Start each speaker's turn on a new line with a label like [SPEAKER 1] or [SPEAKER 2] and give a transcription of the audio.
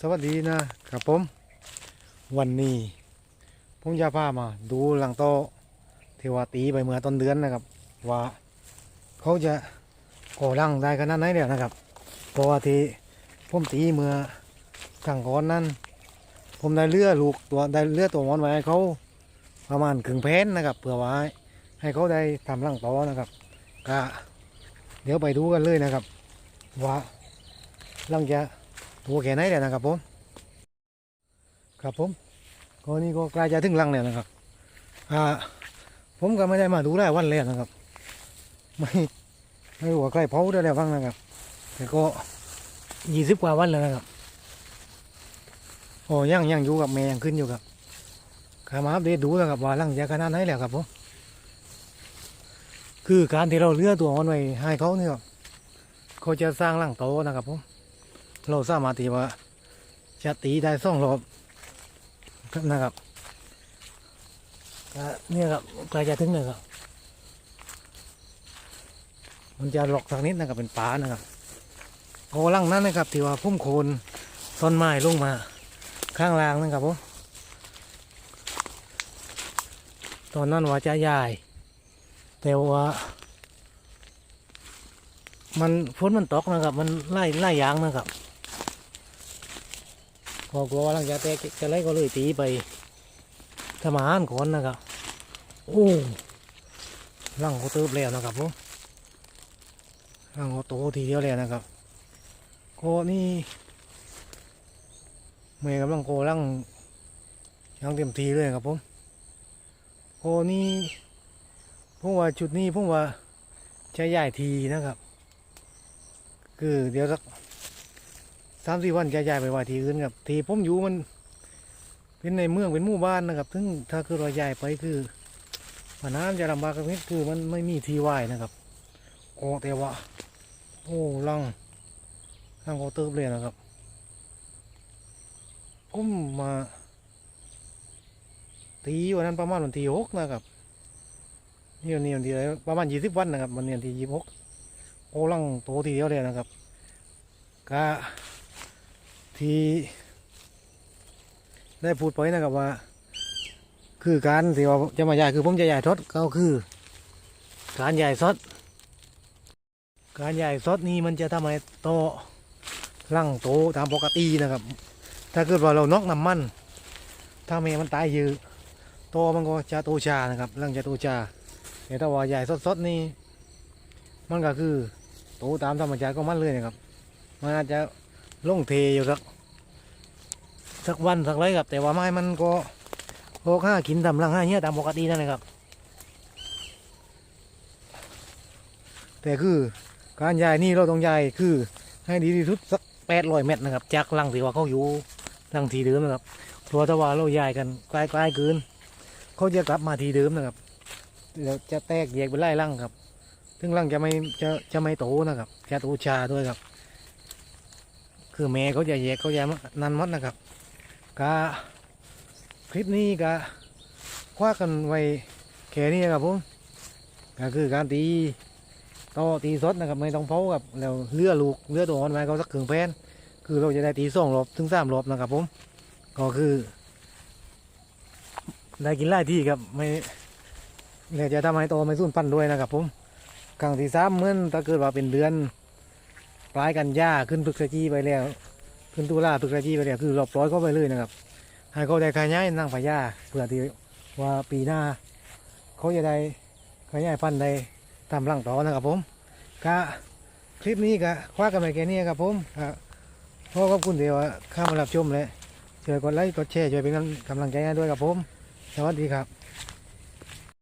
[SPEAKER 1] สวัสดีนะครับผม วันนี้ผมจะพามาดูหลังโตะที่ว่าตีไปเมื่อต้นเดือนนะครับ ว่าเขาจะก่อรังได้ขนาดไหนเดี๋ยวนะครับเพราะว่าที่ผมตีเมื่อครั้งก่อนนั้น ผมได้เลือลูกตัวได้เลือตัวมอนไว้เขาประมาณครึ่งแผ่นนะครับเพื่อไว้ให้เขาได้ทำรังโตนะครับก็เดี๋ยวไปดูกันเลยนะครับ ว่ารังจะ ตัวแค่ไหนเดี๋ยวนะครับผม ครับผมก็นี่ก็ใกล้จะถึงรังแล้วนะครับ อ่า ผมก็ไม่ได้มาดูได้วันแล้วนะครับ ไม่ไม่รู้ว่าใกล้เผาได้แล้วบ้างนะครับ แต่ก็ยี่สิบกว่าวันแล้วนะครับ โอ้ยังยังอยู่กับแม่ยังขึ้นอยู่ครับขามาอัปเดตดูนะครับว่ารังจะขนาดไหนแล้วครับผม คือการที่เราเลือกตัวอ่อนไว้ให้เขาเนี่ยครับเขาจะสร้างรังโตนะครับผม เราสามารถที่ว่าจะตีได้สองรอบนะครับเนี่ยครับใกล้จะถึงเลยครับมันจะหลอกสักนิดนะครับเป็นป่านะครับโอ้ลังนั้นนะครับที่ว่าพุ่มโคนต้นไม้ลงมา ข้างล่างนะครับผมตอนนั้นว่าจะใหญ่แต่ว่า มันฝนมันตกนะครับ มันไล่ไล่ยางนะครับ พอกลัวหลังจากแตกจะไล่ก็เลยตีไปทำอาหารก่อนนะครับโอ้หลังเขาเติบแล้วนะครับผมหลังเขาโตทีเดียวแล้วนะครับโกนี่เมย์กำลังโกหลังยังเต็มทีเลยครับผมโกนี่ผมว่าจุดนี้ผมว่าใช้ใหญ่ทีนะครับ คือเดี๋ยวสัก สามสี่วันจะย้ายไปไว้ที่อื่นครับที่ผมอยู่มัน เป็นในเมืองเป็นหมู่บ้านนะครับถึงถ้าคือเราย้ายไปคือปัญหาจะลำบากกันนิดคือมันไม่มีที่ไหวนะครับโอ้แต่ว่าโอ้ลังลังเขาเติบเลยนะครับผมมาตีวันนั้นประมาณวันที่หกนะครับนี่วันนี้วันที่อะไรประมาณยี่สิบวันนะครับวันนี้วันที่ยี่สิบหกโอ้ลังโตทีเดียวเลยนะครับก็ ที่ได้พูดไปนะครับว่า คือการที่ว่าจะมาใหญ่คือผมจะใหญ่ทดก็คือการใหญ่สดการใหญ่สดนี่มันจะทำให้โตร่างโตตามปกตินะครับ ถ้าเกิดว่าเรานอกน้ำมัน ถ้าเมมันตายยือโตมันก็จะโตชานะครับร่างจะโตชาแต่ถ้าว่าใหญ่สดๆนี่มันก็คือโตตามธรรมชาติของมันเลยนะครับ มันอาจจะ ลงเทอยู่สักสักวันสักไรครับ แต่ว่าไม้มันก็พอค่ากินตำลังห้าเนี้ยตามปกตินั่นเลยครับ แต่คือการย้ายนี่เราต้องย้ายคือให้ดีที่สุดสักแปดร้อยเมตรนะครับ จากลังที่ว่าเขาอยู่ลังทีเดิมนะครับเพราะถ้าว่าเราย้ายกันใกล้ๆเกินเขาจะกลับมาทีเดิมนะครับเดี๋ยวจะแตกแยกเป็นไล่ลังครับ ซึ่งลังจะไม่จะจะไม่โตนะครับจะโตชาด้วยครับ คือแม่เขาจะแยกเขาจะนันมัดนะครับก็คลิปนี้ก็คว้ากันไว้แค่นี้ครับผมก็คือการตีต่อตีสดนะครับไม่ต้องเผากับแล้วเลือลูกเลือตัวอ่อนไว้เขาสักครึ่งแผ่นคือเราจะได้ตีสองรอบถึงสามรอบนะครับผมก็คือได้กินไล่ที่ครับไม่เดี๋ยจะทำให้โตไม่สูญพันธุ์ด้วยนะครับผมครั้งที่สามเมื่อถ้าเกิดว่าเป็นเดือน ปลายกันยาขึ้นพฤกษจีไปแล้ว ขึ้นตุลาพฤกษจีไปแล้วคือรอบร้อยเขาไปเลยนะครับ ให้เขาได้ขยายนั่งพญาเพื่อที่ว่าปีหน้า เขาจะได้ขยายพันธุ์ได้ทำรังต่อนะครับผมก็คลิปนี้ก็คว้ากันไปแค่นี้ครับผมก็ขอขอบคุณเดี๋ยวเข้ามารับชมเลยช่วยกดไลค์กดแชร์ช่วยเป็นกำลังใจให้ด้วยครับผม สวัสดีครับ